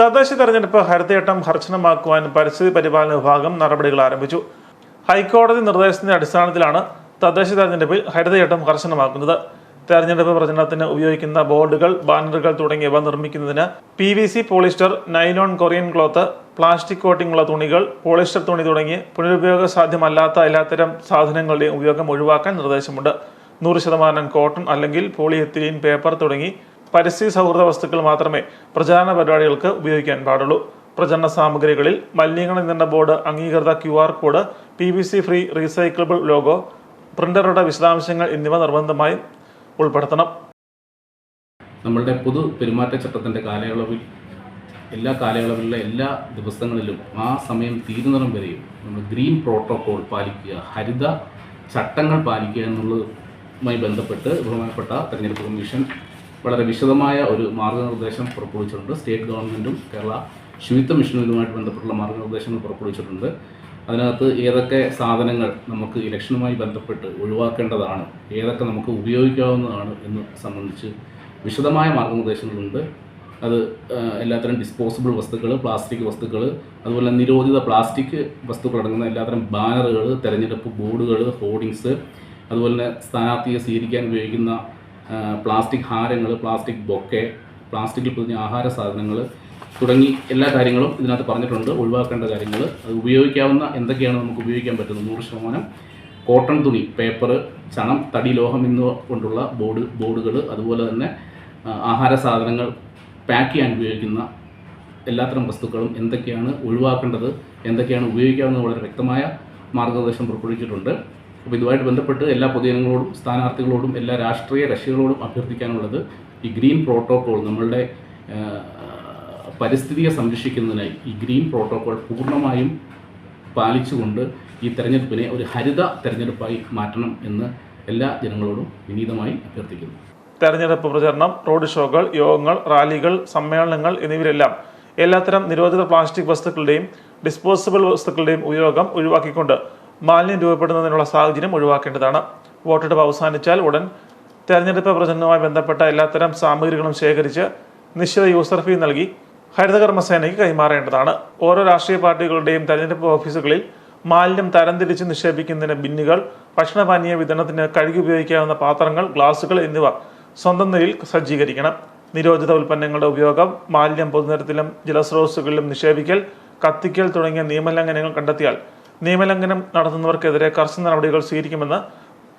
തദ്ദേശ തെരഞ്ഞെടുപ്പ് ഹരിതയട്ടം കർശനമാക്കുവാൻ പരിസ്ഥിതി പരിപാലന വിഭാഗം നടപടികൾ ആരംഭിച്ചു. ഹൈക്കോടതി നിർദ്ദേശത്തിന്റെ അടിസ്ഥാനത്തിലാണ് തദ്ദേശ തെരഞ്ഞെടുപ്പിൽ ഹരിതയട്ടം കർശനമാക്കുന്നത് തെരഞ്ഞെടുപ്പ് പ്രചരണത്തിന് ഉപയോഗിക്കുന്ന ബോർഡുകൾ ബാനറുകൾ തുടങ്ങിയവ നിർമ്മിക്കുന്നതിന് P V C polyester nylon Korean cloth plastic coating ഉള്ള തുണികൾ പോളിസ്റ്റർ തുണി തുടങ്ങി പുനരുപയോഗ സാധ്യമല്ലാത്ത എല്ലാത്തരം സാധനങ്ങളുടെയും ഉപയോഗം ഒഴിവാക്കാൻ നിർദ്ദേശമുണ്ട്. നൂറ് ശതമാനം കോട്ടൺ അല്ലെങ്കിൽ പോളിയെത്തിലീൻ പേപ്പർ തുടങ്ങി പരിസ്ഥിതി സൗഹൃദ വസ്തുക്കൾ മാത്രമേ പ്രചാരണ പരിപാടികൾക്ക് ഉപയോഗിക്കാൻ പാടുള്ളൂ. പ്രചരണ സാമഗ്രികളിൽ മലിനീകരണ നിയന്ത്രണ ബോർഡ് അംഗീകൃത Q R code P V C free recyclable logo പ്രിന്ററുടെ വിശദാംശങ്ങൾ എന്നിവ നിർബന്ധമായും ഉൾപ്പെടുത്തണം. നമ്മളുടെ പൊതു പെരുമാറ്റച്ചട്ടത്തിന്റെ കാലയളവിൽ എല്ലാ കാലയളവിലുള്ള എല്ലാ ദിവസങ്ങളിലും ആ സമയം തീരുന്നിടം വരെയും നമ്മൾ ഗ്രീൻ പ്രോട്ടോകോൾ പാലിക്കുക ഹരിത ചട്ടങ്ങൾ പാലിക്കുക എന്നുള്ളതുമായി ബന്ധപ്പെട്ട് ബഹുമാനപ്പെട്ട തെരഞ്ഞെടുപ്പ് കമ്മീഷൻ വളരെ വിശദമായ ഒരു മാർഗനിർദ്ദേശം പുറപ്പെടുവിച്ചിട്ടുണ്ട്. സ്റ്റേറ്റ് ഗവൺമെന്റും കേരള ശുചിത്വ മിഷനുമായിട്ട് ബന്ധപ്പെട്ടുള്ള മാർഗനിർദ്ദേശങ്ങൾ പുറപ്പെടുവിച്ചിട്ടുണ്ട്. അതിനകത്ത് ഏതൊക്കെ സാധനങ്ങൾ നമുക്ക് ഇലക്ഷനുമായി ബന്ധപ്പെട്ട് ഒഴിവാക്കേണ്ടതാണ് ഏതൊക്കെ നമുക്ക് ഉപയോഗിക്കാവുന്നതാണ് എന്ന് സംബന്ധിച്ച് വിശദമായ മാർഗനിർദ്ദേശങ്ങളുണ്ട്. അത് എല്ലാത്തരം ഡിസ്പോസിബിൾ വസ്തുക്കൾ പ്ലാസ്റ്റിക് വസ്തുക്കൾ അതുപോലെ നിരോധിത പ്ലാസ്റ്റിക് വസ്തുക്കൾ അടങ്ങുന്ന എല്ലാത്തരം ബാനറുകൾ തെരഞ്ഞെടുപ്പ് ബോർഡുകൾ ഹോർഡിങ്സ് അതുപോലെ തന്നെ സ്ഥാനാർത്ഥിയെ സ്വീകരിക്കാൻ ഉപയോഗിക്കുന്ന പ്ലാസ്റ്റിക് ഹാരങ്ങൾ പ്ലാസ്റ്റിക് ബൊക്കെ പ്ലാസ്റ്റിക്കിൽ പൊതിഞ്ഞ ആഹാര സാധനങ്ങൾ തുടങ്ങി എല്ലാ കാര്യങ്ങളും ഇതിനകത്ത് പറഞ്ഞിട്ടുണ്ട്. ഒഴിവാക്കേണ്ട കാര്യങ്ങൾ അത് ഉപയോഗിക്കാവുന്ന എന്തൊക്കെയാണ് നമുക്ക് ഉപയോഗിക്കാൻ പറ്റുന്നത്? നൂറ് ശതമാനം കോട്ടൺ തുണി പേപ്പർ ചണം തടി ലോഹം എന്നിവ കൊണ്ടുള്ള ബോർഡ് ബോർഡുകൾ അതുപോലെ തന്നെ ആഹാര സാധനങ്ങൾ പാക്ക് ചെയ്യാൻ ഉപയോഗിക്കുന്ന എല്ലാത്തരം വസ്തുക്കളും എന്തൊക്കെയാണ് ഒഴിവാക്കേണ്ടത് എന്തൊക്കെയാണ് ഉപയോഗിക്കാവുന്നത് വളരെ വ്യക്തമായ മാർഗനിർദ്ദേശം പുറപ്പെടുവിച്ചിട്ടുണ്ട്. അപ്പോൾ ഇതുമായിട്ട് ബന്ധപ്പെട്ട് എല്ലാ പൊതുജനങ്ങളോടും സ്ഥാനാർത്ഥികളോടും എല്ലാ രാഷ്ട്രീയ കക്ഷികളോടും അഭ്യർത്ഥിക്കാനുള്ളത് ഈ ഗ്രീൻ പ്രോട്ടോക്കോൾ നമ്മളുടെ പരിസ്ഥിതിയെ സംരക്ഷിക്കുന്നതിനായി ഈ ഗ്രീൻ പ്രോട്ടോക്കോൾ പൂർണമായും പാലിച്ചുകൊണ്ട് ഈ തെരഞ്ഞെടുപ്പിനെ ഒരു ഹരിത തെരഞ്ഞെടുപ്പായി മാറ്റണം എന്ന് എല്ലാ ജനങ്ങളോടും വിനീതമായി അഭ്യർത്ഥിക്കുന്നു. തെരഞ്ഞെടുപ്പ് പ്രചരണം റോഡ് ഷോകൾ യോഗങ്ങൾ റാലികൾ സമ്മേളനങ്ങൾ എന്നിവരെല്ലാം എല്ലാത്തരം നിരോധിത പ്ലാസ്റ്റിക് വസ്തുക്കളുടെയും ഡിസ്പോസിബിൾ വസ്തുക്കളുടെയും ഉപയോഗം ഒഴിവാക്കിക്കൊണ്ട് മാലിന്യം രൂപപ്പെടുന്നതിനുള്ള സാഹചര്യം ഒഴിവാക്കേണ്ടതാണ്. വോട്ടെടുപ്പ് അവസാനിച്ചാൽ ഉടൻ തെരഞ്ഞെടുപ്പ് പ്രചരണവുമായി ബന്ധപ്പെട്ട എല്ലാത്തരം സാമഗ്രികളും ശേഖരിച്ച് നിശ്ചിത യൂസർ ഫീ നൽകി ഹരിതകർമ്മസേനയ്ക്ക് കൈമാറേണ്ടതാണ്. ഓരോ രാഷ്ട്രീയ പാർട്ടികളുടെയും തെരഞ്ഞെടുപ്പ് ഓഫീസുകളിൽ മാലിന്യം തരംതിരിച്ച് നിക്ഷേപിക്കുന്നതിന് ബിന്നുകൾ ഭക്ഷണപാനീയ വിതരണത്തിന് കഴുകി ഉപയോഗിക്കാവുന്ന പാത്രങ്ങൾ ഗ്ലാസുകൾ എന്നിവ സ്വന്തം നിലയിൽ സജ്ജീകരിക്കണം. നിരോധിത ഉൽപ്പന്നങ്ങളുടെ ഉപയോഗം മാലിന്യം പൊതുനിരത്തിലും ജലസ്രോതസ്സുകളിലും നിക്ഷേപിക്കൽ കത്തിക്കൽ തുടങ്ങിയ നിയമലംഘനങ്ങൾ കണ്ടെത്തിയാൽ നിയമലംഘനം നടത്തുന്നവർക്കെതിരെ കർശന നടപടികൾ സ്വീകരിക്കുമെന്ന്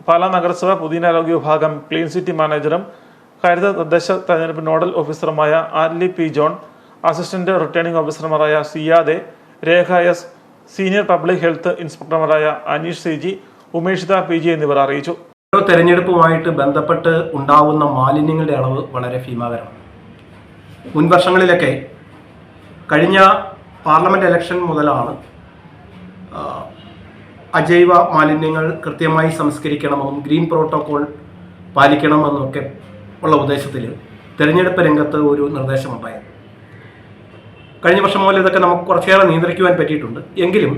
പാലാ നഗരസഭ പൊതുജനാരോഗ്യ വിഭാഗം ക്ലീൻ സിറ്റി മാനേജറും ഹരിത തദ്ദേശ തെരഞ്ഞെടുപ്പ് nodal ഓഫീസറുമായ Arli P John assistant returning ഓഫീസർമാരായ സിയാദെ Rekha S senior public health ഇൻസ്പെക്ടർമാരായ Aneesh C G Umeshitha P G എന്നിവർ അറിയിച്ചു. ഓരോ തെരഞ്ഞെടുപ്പുമായിട്ട് ബന്ധപ്പെട്ട് ഉണ്ടാവുന്ന മാലിന്യങ്ങളുടെ അളവ് വളരെ ഭീമാകരമാണ്. മുൻവർഷങ്ങളിലൊക്കെ കഴിഞ്ഞ പാർലമെന്റ് ഇലക്ഷൻ മുതലാണ് അജൈവ മാലിന്യങ്ങൾ കൃത്യമായി സംസ്കരിക്കണമെന്നും ഗ്രീൻ പ്രോട്ടോകോൾ പാലിക്കണമെന്നൊക്കെ ഉള്ള ഉദ്ദേശത്തിൽ തിരഞ്ഞെടുപ്പ് രംഗത്ത് ഒരു നിർദ്ദേശമുണ്ടായിരുന്നു കഴിഞ്ഞ വർഷം മുതൽ ഇതൊക്കെ നമുക്ക് കുറച്ചേറെ നിയന്ത്രിക്കുവാൻ പറ്റിയിട്ടുണ്ട്. എങ്കിലും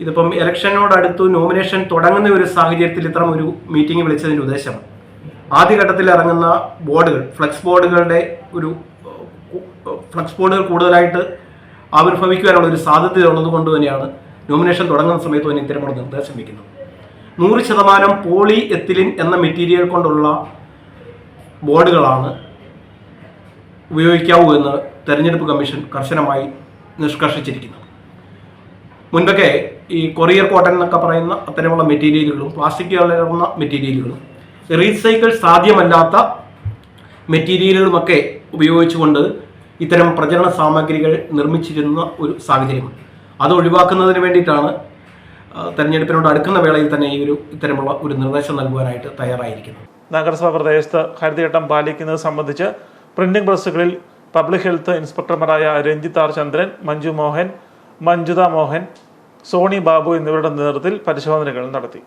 ഇതിപ്പം ഇലക്ഷനോടടുത്ത് നോമിനേഷൻ തുടങ്ങുന്ന ഒരു സാഹചര്യത്തിൽ ഇത്തരം ഒരു മീറ്റിംഗ് വിളിച്ചതിന്റെ ഉദ്ദേശം ആദ്യഘട്ടത്തിൽ ഇറങ്ങുന്ന ബോർഡുകൾ ഫ്ലക്സ് ബോർഡുകളുടെ ഒരു ഫ്ലെക്സ് ബോർഡുകൾ കൂടുതലായിട്ട് ആവിർഭവിക്കുവാനുള്ള ഒരു സാധ്യത ഉള്ളത് കൊണ്ട് തന്നെയാണ് നോമിനേഷൻ തുടങ്ങുന്ന സമയത്ത് തന്നെ ഇത്തരമൊരു നിർദ്ദേശം വയ്ക്കുന്നത് നൂറ് ശതമാനം പോളി എത്തിലിൻ എന്ന മെറ്റീരിയൽ കൊണ്ടുള്ള ബോർഡുകളാണ് ഉപയോഗിക്കാവൂ എന്ന് തെരഞ്ഞെടുപ്പ് കമ്മീഷൻ കർശനമായി നിഷ്കർഷിച്ചിരിക്കുന്നു. മുൻപൊക്കെ ഈ കൊറിയർ കോട്ടൺ എന്നൊക്കെ പറയുന്ന അത്തരമുള്ള മെറ്റീരിയലുകളും പ്ലാസ്റ്റിക് കലർന്ന മെറ്റീരിയലുകളും റീസൈക്കിൾ സാധ്യമല്ലാത്ത മെറ്റീരിയലുകളുമൊക്കെ ഉപയോഗിച്ചുകൊണ്ട് ഇത്തരം പ്രചരണ സാമഗ്രികൾ നിർമ്മിച്ചിരുന്ന ഒരു സാഹചര്യമാണ് അത് ഒഴിവാക്കുന്നതിന് വേണ്ടിയിട്ടാണ് തെരഞ്ഞെടുപ്പിനോട് അടുക്കുന്ന വേളയിൽ തന്നെ ഈ ഒരു ഇത്തരമുള്ള ഒരു നിർദ്ദേശം നൽകുവാനായിട്ട് തയ്യാറായിരിക്കുന്നത്. നഗരസഭാ പ്രദേശത്ത് ഹരിതഘട്ടം പാലിക്കുന്നത് സംബന്ധിച്ച് പ്രിന്റിംഗ് പ്രസ്സുകളിൽ പബ്ലിക് ഹെൽത്ത് ഇൻസ്പെക്ടർമാരായ രഞ്ജിത് ആർ ചന്ദ്രൻ മഞ്ജു മോഹൻ മഞ്ജുത മോഹൻ സോണി ബാബു എന്നിവരുടെ നേതൃത്വത്തിൽ പരിശോധനകൾ നടത്തി.